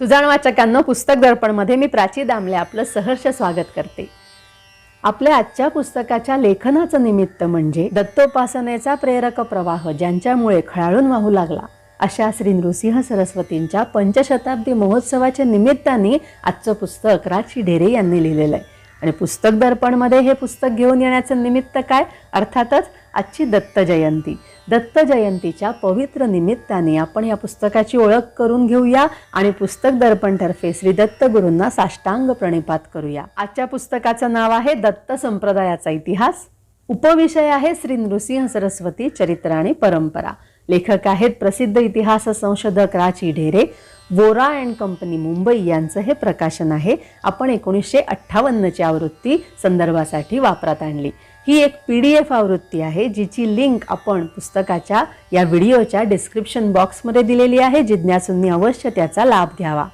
सुजाण वाचकांना पुस्तक दर्पणमध्ये मी प्राची दामले आपलं सहर्ष स्वागत करते. आपल्या आजच्या पुस्तकाच्या लेखनाचं निमित्त म्हणजे दत्तोपासनेचा प्रेरक प्रवाह ज्यांच्यामुळे खळाळून वाहू लागला अशा श्री नृसिंह सरस्वतींच्या पंचशताब्दी महोत्सवाच्या निमित्ताने आजचं पुस्तक राजशी ढेरे यांनी लिहिलेलं आहे. आणि पुस्तक दर्पणमध्ये हे पुस्तक घेऊन येण्याचं निमित्त काय? अर्थातच आजची दत्त जयंती. दत्त जयंतीच्या पवित्र निमित्ताने आपण या पुस्तकाची ओळख करून घेऊया आणि पुस्तक दर्पणतर्फे श्री दत्तगुरूंना साष्टांग प्रणिपात करूया. आजच्या पुस्तकाचं नाव आहे दत्त संप्रदायाचा इतिहास. उपविषय आहे श्री नृसिंह सरस्वती चरित्र आणि परंपरा. लेखक आहेत प्रसिद्ध इतिहास संशोधक राची ढेरे वोरा अँड कंपनी मुंबई यांचं हे प्रकाशन आहे. आपण एकोणीसशे अठ्ठावन्नची आवृत्ती संदर्भासाठी वापरात आणली. ही एक पी डी एफ आवृत्ती आहे जिची लिंक आपण पुस्तकाच्या या व्हिडिओच्या डिस्क्रिप्शन बॉक्समध्ये दिलेली आहे. जिज्ञासूंनी अवश्य त्याचा लाभ घ्यावा.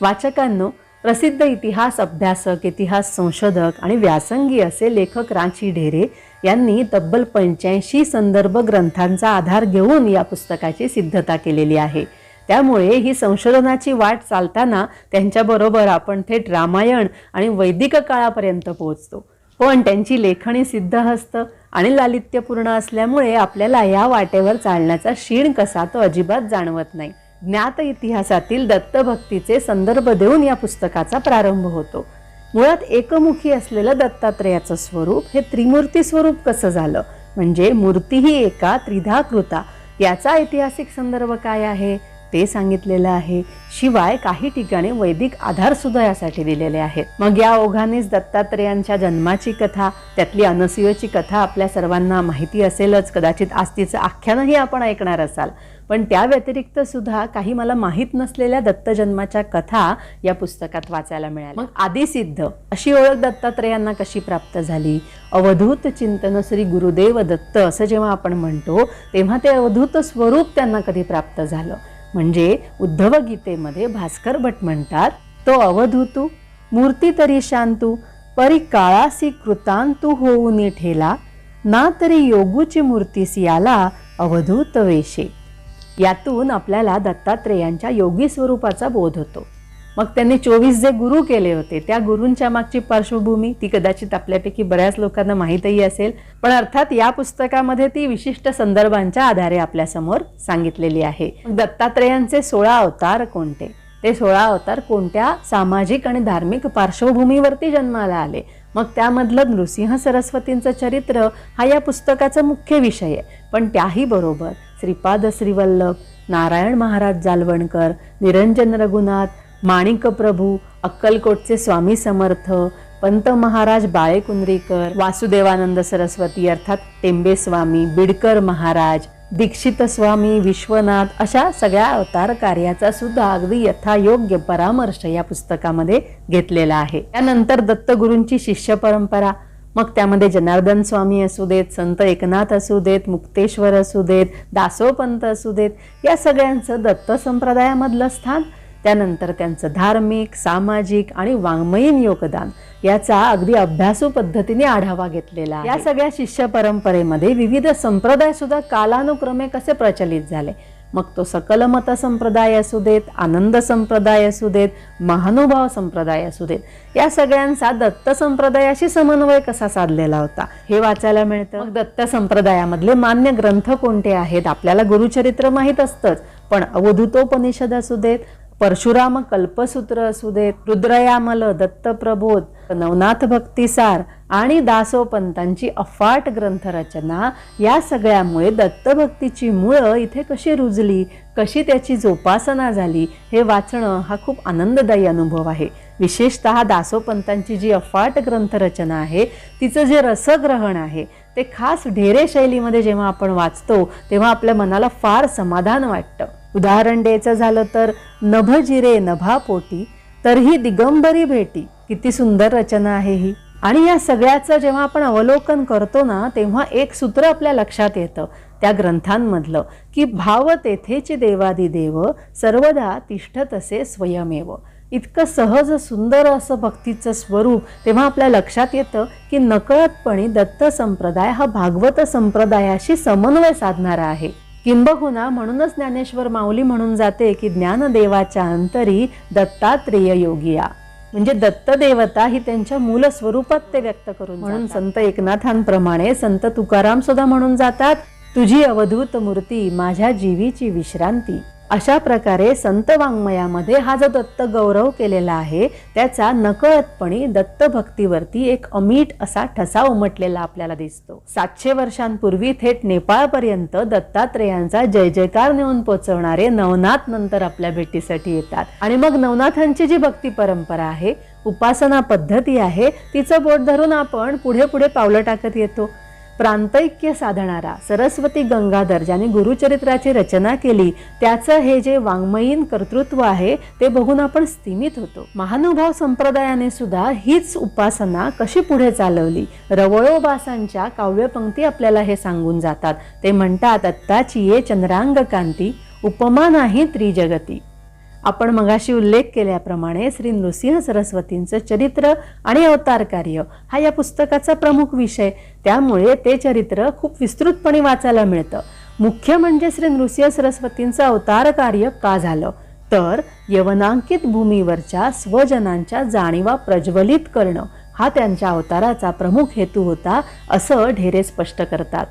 वाचकांनो प्रसिद्ध इतिहास अभ्यासक इतिहास संशोधक आणि व्यासंगी असे लेखक रांची ढेरे यांनी तब्बल पंच्याऐंशी संदर्भ ग्रंथांचा आधार घेऊन या पुस्तकाची सिद्धता केलेली आहे. त्यामुळे ही संशोधनाची वाट चालताना त्यांच्याबरोबर आपण थेट रामायण आणि वैदिक काळापर्यंत पोहोचतो. पण त्यांची लेखणी सिद्धहस्त आणि लालित्यपूर्ण असल्यामुळे आपल्याला या वाटेवर चालण्याचा शीण कसा तो अजिबात जाणवत नाही. ज्ञात इतिहासातील दत्तभक्तीचे संदर्भ देऊन या पुस्तकाचा प्रारंभ होतो. मुळात एकमुखी असलेलं दत्तात्रेयाचं स्वरूप हे त्रिमूर्ती स्वरूप कसं झालं? म्हणजे मूर्ती ही एका त्रिधा कृता याचा ऐतिहासिक संदर्भ काय आहे? ते सांगितलेलं आहे. शिवाय काही ठिकाणी वैदिक आधारसुद्धा यासाठी दिलेले आहेत. मग या ओघानेच दत्तात्रेयांच्या जन्माची कथा त्यातली अनसुयची कथा आपल्या सर्वांना माहिती असेलच. कदाचित आज तिचं आख्यानही आपण ऐकणार असाल. पण त्या व्यतिरिक्त सुद्धा काही मला माहीत नसलेल्या दत्तजन्माच्या कथा या पुस्तकात वाचायला मिळाल्या. मग आदिसिद्ध अशी ओळख दत्तात्रेयांना कशी प्राप्त झाली? अवधूत चिंतन श्री गुरुदेव दत्त असं जेव्हा आपण म्हणतो तेव्हा ते अवधूत स्वरूप त्यांना कधी प्राप्त झालं? म्हणजे उद्धव गीतेमध्ये भास्कर भट म्हणतात तो अवधूतू मूर्ती तरी शांतू परी काळासी कृतांतू होऊन ठेला ना तरी योगूची मूर्तीसी आला अवधूत वेशे यातून आपल्याला दत्तात्रेयांच्या योगी स्वरूपाचा बोध होतो. मग त्यांनी चोवीस जे गुरु केले होते त्या गुरूंच्या मागची पार्श्वभूमी ती कदाचित आपल्यापैकी बऱ्याच लोकांना माहीतही असेल पण अर्थात या पुस्तकामध्ये ती विशिष्ट संदर्भांच्या आधारे आपल्यासमोर सांगितलेली आहे. दत्तात्रेयांचे सोळा अवतार कोणते? ते सोळा अवतार कोणत्या सामाजिक आणि धार्मिक पार्श्वभूमीवरती जन्माला आले? मग त्यामधलं नृसिंह सरस्वतींचं चरित्र हा या पुस्तकाचा मुख्य विषय आहे. पण त्याही बरोबर श्रीपाद श्रीवल्लभ नारायण महाराज जालवणकर निरंजन रघुनाथ माणिक प्रभू अक्कलकोटचे स्वामी समर्थ पंत महाराज बाळेकुंद्रीकर वासुदेवानंद सरस्वती अर्थात टेंबे स्वामी बिडकर महाराज दीक्षित स्वामी विश्वनाथ अशा सगळ्या अवतार कार्याचा सुद्धा अगदी यथायोग्य परामर्श या पुस्तकामध्ये घेतलेला आहे. त्यानंतर दत्तगुरूंची शिष्य परंपरा मग त्यामध्ये जनार्दन स्वामी असू देत संत एकनाथ असू देत मुक्तेश्वर असू देत दासोपंत असू देत या सगळ्यांचं दत्त संप्रदायामधलं स्थान त्यानंतर त्यांचं धार्मिक सामाजिक आणि वाङ्मयीन योगदान याचा अगदी अभ्यासू पद्धतीने आढावा घेतलेला. या सगळ्या शिष्य परंपरेमध्ये विविध संप्रदाय सुद्धा कालानुक्रमे कसे प्रचलित झाले? मग तो सकल मत संप्रदाय असू देत आनंद संप्रदाय असू देत महानुभाव संप्रदाय असू देत या सगळ्यांचा दत्त संप्रदायाशी समन्वय कसा साधलेला होता? हे वाचायला मिळतं? मग दत्त संप्रदायामधले मान्य ग्रंथ कोणते आहेत? आपल्याला गुरुचरित्र माहीत असतंच पण अवधूतोपनिषद असू देत परशुराम कल्पसूत्र असू देत रुद्रयामल दत्तप्रबोध नवनाथ भक्तिसार आणि दासोपंतांची अफाट ग्रंथरचना या सगळ्यामुळे दत्तभक्तीची मुळं इथे कशी रुजली कशी त्याची जोपासना झाली हे वाचणं हा खूप आनंददायी अनुभव आहे. विशेषतः दासोपंतांची जी अफाट ग्रंथरचना आहे तिचं जे रसग्रहण आहे ते खास ढेरे शैलीमध्ये जेव्हा आपण वाचतो तेव्हा आपल्या मनाला फार समाधान वाटतं. उदाहरण द्यायचं झालं तर नभ जिरे तर ही दिगंबरी भेटी. किती सुंदर रचना आहे ही. आणि या सगळ्याचं जेव्हा आपण अवलोकन करतो ना तेव्हा एक सूत्र आपल्या लक्षात येतं त्या ग्रंथांमधलं की भाव तेथेची देवादिदेव सर्वदा तिष्ठत असे स्वयमेव. इतकं सहज सुंदर असं भक्तीचं स्वरूप तेव्हा आपल्या लक्षात येतं की नकळतपणे दत्त संप्रदाय हा भागवत संप्रदायाशी समन्वय साधणारा आहे. किंबहुना म्हणूनच ज्ञानेश्वर माऊली म्हणून जाते की ज्ञानदेवाच्या अंतरी दत्तात्रेय योगिया. म्हणजे दत्त देवता ही त्यांच्या मूल स्वरूपात ते व्यक्त करून म्हणून संत एकनाथांप्रमाणे संत तुकाराम सुद्धा म्हणून जातात. तुझी अवधूत मूर्ती माझ्या जीवीची विश्रांती. अशा प्रकारे संत वाङ्मयामध्ये हा जो दत्त गौरव केलेला आहे त्याचा नकळतपणे दत्तभक्तीवरती एक अमीट असा ठसा उमटलेला आपल्याला दिसतो. सातशे वर्षांपूर्वी थेट नेपाळपर्यंत दत्तात्रेयांचा जय जयकार नेऊन पोचवणारे नवनाथ नंतर आपल्या भेटीसाठी येतात. आणि मग नवनाथांची जी भक्ती परंपरा आहे उपासना पद्धती आहे तिचं बोट धरून आपण पुढे पुढे पावलं टाकत येतो. प्रांतैक्य साधणारा सरस्वती गंगाधर ज्याने गुरुचरित्राची रचना केली त्याचं हे जे वाङ्मयीन कर्तृत्व आहे ते बघून आपण स्थिमित होतो. महानुभाव संप्रदायाने सुद्धा हीच उपासना कशी पुढे चालवली? रवळोबासांच्या काव्यपंक्ती आपल्याला हे सांगून जातात. ते म्हणतात आत्ताची ये चंद्रांग कांती उपमा नाही त्रिजगती. आपण मगाशी उल्लेख केल्याप्रमाणे श्री नृसिंह सरस्वतींचं चरित्र आणि अवतार कार्य हा या पुस्तकाचा प्रमुख विषय. त्यामुळे ते चरित्र खूप विस्तृतपणे वाचायला मिळतं. मुख्य म्हणजे श्री नृसिंह सरस्वतींचं अवतार कार्य का झालं? तर यवनांकित भूमीवरच्या स्वजनांच्या जाणीवा प्रज्वलित करणं हा त्यांच्या अवताराचा प्रमुख हेतू होता असं ढेरे स्पष्ट करतात.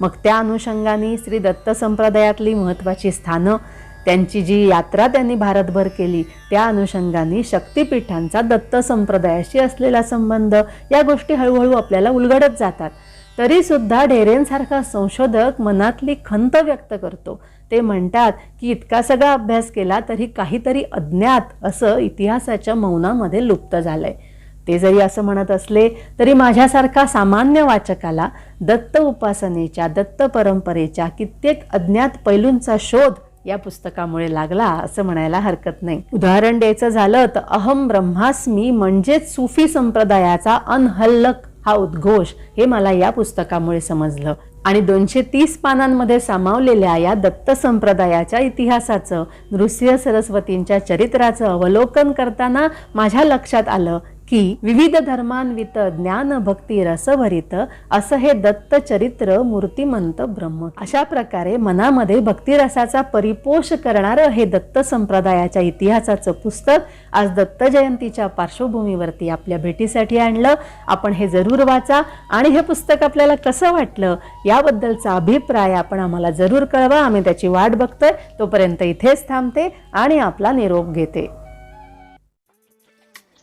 मग त्या अनुषंगाने श्री दत्त संप्रदायातली महत्त्वाची स्थानं त्यांची जी यात्रा त्यांनी भारतभर केली त्या अनुषंगाने शक्तिपीठांचा दत्त संप्रदायाशी असलेला संबंध या गोष्टी हळूहळू आपल्याला उलगडत जातात. तरीसुद्धा ढेरेंसारखा संशोधक मनातली खंत व्यक्त करतो. ते म्हणतात की इतका सगळा अभ्यास केला तरी काहीतरी अज्ञात असं इतिहासाच्या मौनामध्ये लुप्त झालंय. ते जरी असं म्हणत असले तरी माझ्यासारखा सामान्य वाचकाला दत्त उपासनेच्या दत्त परंपरेच्या कित्येक अज्ञात पैलूंचा शोध या पुस्तकामुळे लागला असं म्हणायला हरकत नाही. उदाहरण द्यायचं झालं तर अहम ब्रह्मास्मी म्हणजेच सुफी संप्रदायाचा अनहल्लक हा उद्घोष हे मला या पुस्तकामुळे समजलं. आणि दोनशे तीस पानांमध्ये सामावलेल्या या दत्त संप्रदायाच्या इतिहासाचं नृसिंह सरस्वतींच्या चरित्राचं अवलोकन करताना माझ्या लक्षात आलं की विविध धर्मान्वित ज्ञान भक्ती रसभरित असं हे दत्त चरित्र मूर्तिमंत ब्रह्म. अशा प्रकारे मनामध्ये भक्तिरसाचा परिपोष करणारं हे दत्त संप्रदायाच्या इतिहासाचं पुस्तक आज दत्त जयंतीच्या पार्श्वभूमीवरती आपल्या भेटीसाठी आणलं. आपण हे जरूर वाचा आणि हे पुस्तक आपल्याला कसं वाटलं याबद्दलचा अभिप्राय आपण आम्हाला जरूर कळवा. आम्ही त्याची वाट बघतोय. तोपर्यंत इथेच थांबते आणि आपला निरोप घेते.